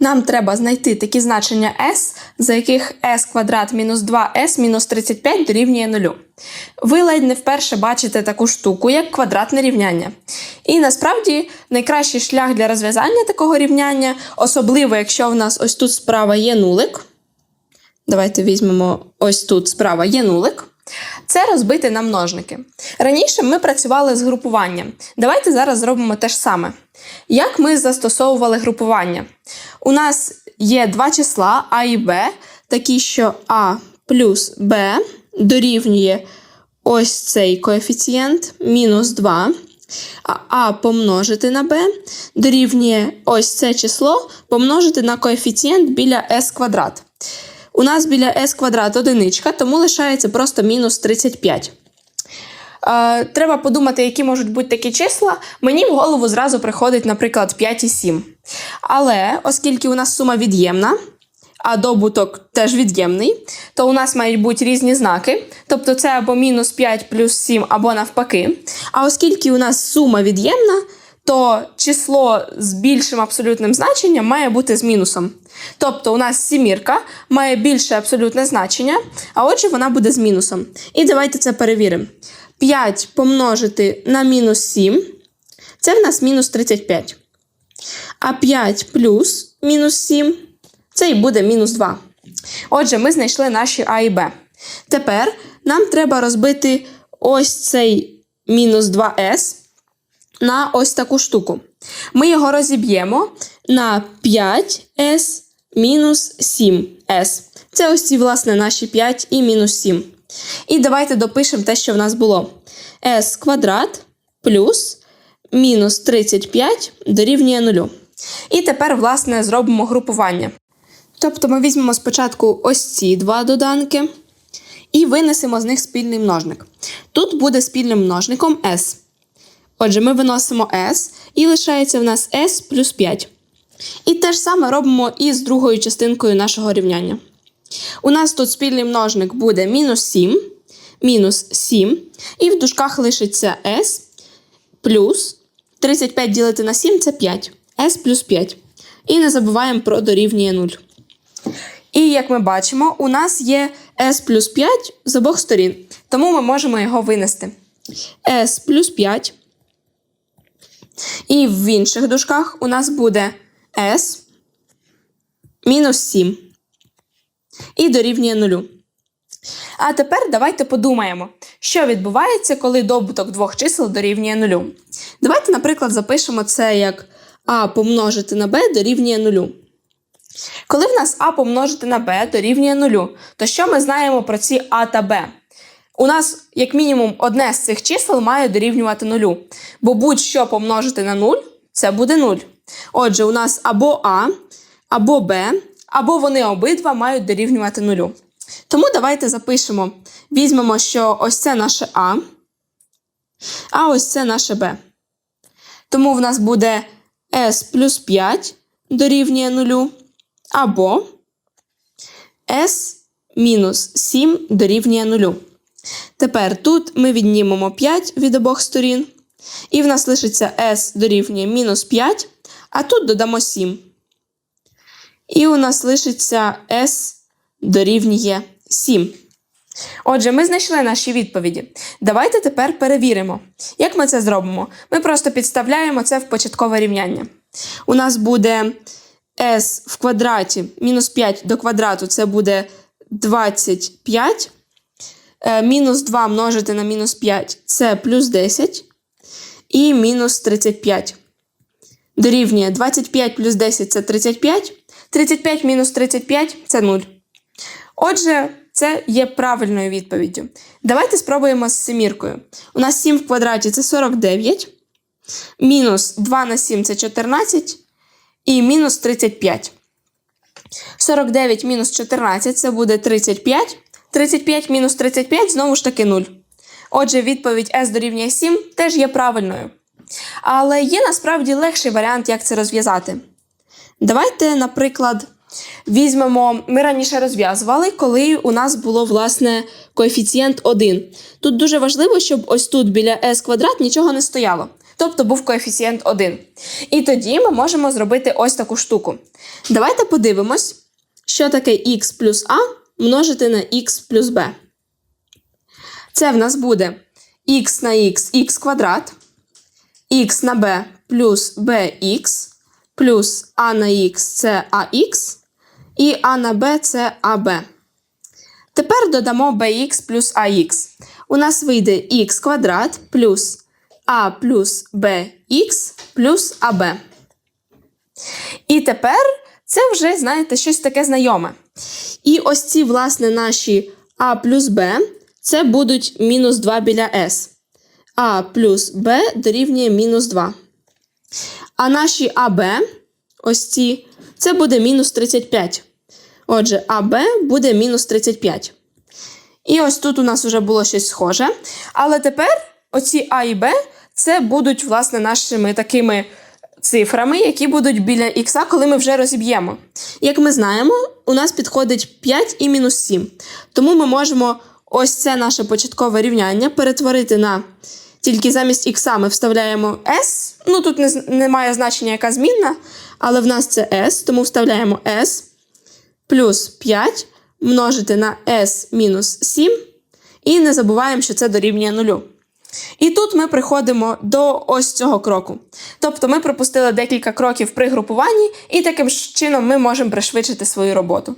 Нам треба знайти такі значення s, за яких s квадрат мінус 2s мінус 35 дорівнює 0. Ви ледь не вперше бачите таку штуку, як квадратне рівняння. І насправді найкращий шлях для розв'язання такого рівняння, особливо якщо в нас ось тут справа є нулик. Давайте візьмемо ось тут справа є нулик. Це розбити на множники. Раніше ми працювали з групуванням. Давайте зараз зробимо те ж саме. Як ми застосовували групування? У нас є два числа А і Б, такі, що А плюс Б дорівнює ось цей коефіцієнт мінус 2. А А помножити на Б дорівнює ось це число помножити на коефіцієнт біля s квадрат. У нас біля s квадрат одиничка, тому лишається просто мінус 35. Е, треба подумати, які можуть бути такі числа. Мені в голову зразу приходить, наприклад, 5 і 7. Але оскільки у нас сума від'ємна, а добуток теж від'ємний, то у нас мають бути різні знаки. Тобто це або мінус 5 плюс 7, або навпаки. А оскільки у нас сума від'ємна, то число з більшим абсолютним значенням має бути з мінусом. Тобто у нас сімірка має більше абсолютне значення, а отже, вона буде з мінусом. І давайте це перевіримо. 5 помножити на мінус 7 це в нас мінус 35. А 5 плюс мінус 7 це і буде мінус 2. Отже, ми знайшли наші А і Б. Тепер нам треба розбити ось цей мінус 2С на ось таку штуку. Ми його розіб'ємо на 5s мінус 7s. Це ось ці, власне, наші 5 і мінус 7. І давайте допишемо те, що в нас було. s квадрат плюс мінус 35 дорівнює 0. І тепер, власне, зробимо групування. Тобто ми візьмемо спочатку ось ці два доданки і винесемо з них спільний множник. Тут буде спільним множником s. Отже, ми виносимо s і лишається в нас s плюс 5. І те ж саме робимо і з другою частинкою нашого рівняння. У нас тут спільний множник буде мінус 7, мінус 7, і в дужках лишиться s плюс 35 ділити на 7 це 5. s плюс 5. І не забуваємо про дорівнює 0. І як ми бачимо, у нас є s плюс 5 з обох сторін, тому ми можемо його винести. s плюс 5. І в інших дужках у нас буде s мінус 7 і дорівнює 0. А тепер давайте подумаємо, що відбувається, коли добуток двох чисел дорівнює 0. Давайте, наприклад, запишемо це як а помножити на b дорівнює 0. Коли в нас а помножити на b дорівнює 0, то що ми знаємо про ці а та b? У нас, як мінімум, одне з цих чисел має дорівнювати 0. Бо будь-що помножити на 0 це буде 0. Отже, у нас або А, або Б, або вони обидва мають дорівнювати 0. Тому давайте запишемо. Візьмемо, що ось це наше А, а ось це наше Б. Тому в нас буде S плюс 5 дорівнює 0, або S мінус 7 дорівнює 0. Тепер тут ми віднімемо 5 від обох сторін, і в нас лишиться s дорівнює мінус 5, а тут додамо 7. І у нас лишиться s дорівнює 7. Отже, ми знайшли наші відповіді. Давайте тепер перевіримо. Як ми це зробимо? Ми просто підставляємо це в початкове рівняння. У нас буде s в квадраті мінус 5 до квадрату це буде 25. Е, Мінус 2 множити на мінус 5 це плюс 10. І мінус 35. Дорівнює 25 плюс 10 це 35. 35 мінус 35 це 0. Отже, це є правильною відповіддю. Давайте спробуємо з семіркою. У нас 7 в квадраті це 49. Мінус 2 на 7 це 14. І мінус 35. 49 мінус 14 це буде 35. 35 мінус 35 знову ж таки 0. Отже, відповідь S дорівнює 7 теж є правильною. Але є насправді легший варіант, як це розв'язати. Давайте, наприклад, візьмемо, ми раніше розв'язували, коли у нас було, власне, коефіцієнт 1. Тут дуже важливо, щоб ось тут біля s квадрат нічого не стояло. тобто був коефіцієнт 1. І тоді ми можемо зробити ось таку штуку. Давайте подивимось, що таке х плюс а множити на х плюс b. Це в нас буде х на х х квадрат, х на b плюс bx, плюс а на х це ax, і а на b це аб. Тепер додамо bx плюс ax. У нас вийде х квадрат плюс а плюс bx плюс аб. І тепер це вже, знаєте, щось таке знайоме. І ось ці, власне, наші а плюс b це будуть мінус 2 біля s. А плюс b дорівнює мінус 2. А наші АБ, ось ці, це буде мінус 35. Отже, АБ буде мінус 35. І ось тут у нас вже було щось схоже. Але тепер оці А і Б це будуть, власне, нашими такими цифрами, які будуть біля х, коли ми вже розіб'ємо. Як ми знаємо, у нас підходить 5 і мінус 7. Тому ми можемо ось це наше початкове рівняння перетворити на тільки замість х ми вставляємо s. Ну тут не, немає значення, яка змінна, але в нас це s, тому вставляємо s плюс 5 множити на s мінус 7. І не забуваємо, що це дорівнює нулю. І тут ми приходимо до ось цього кроку. Тобто ми пропустили декілька кроків при групуванні, і таким чином ми можемо пришвидшити свою роботу.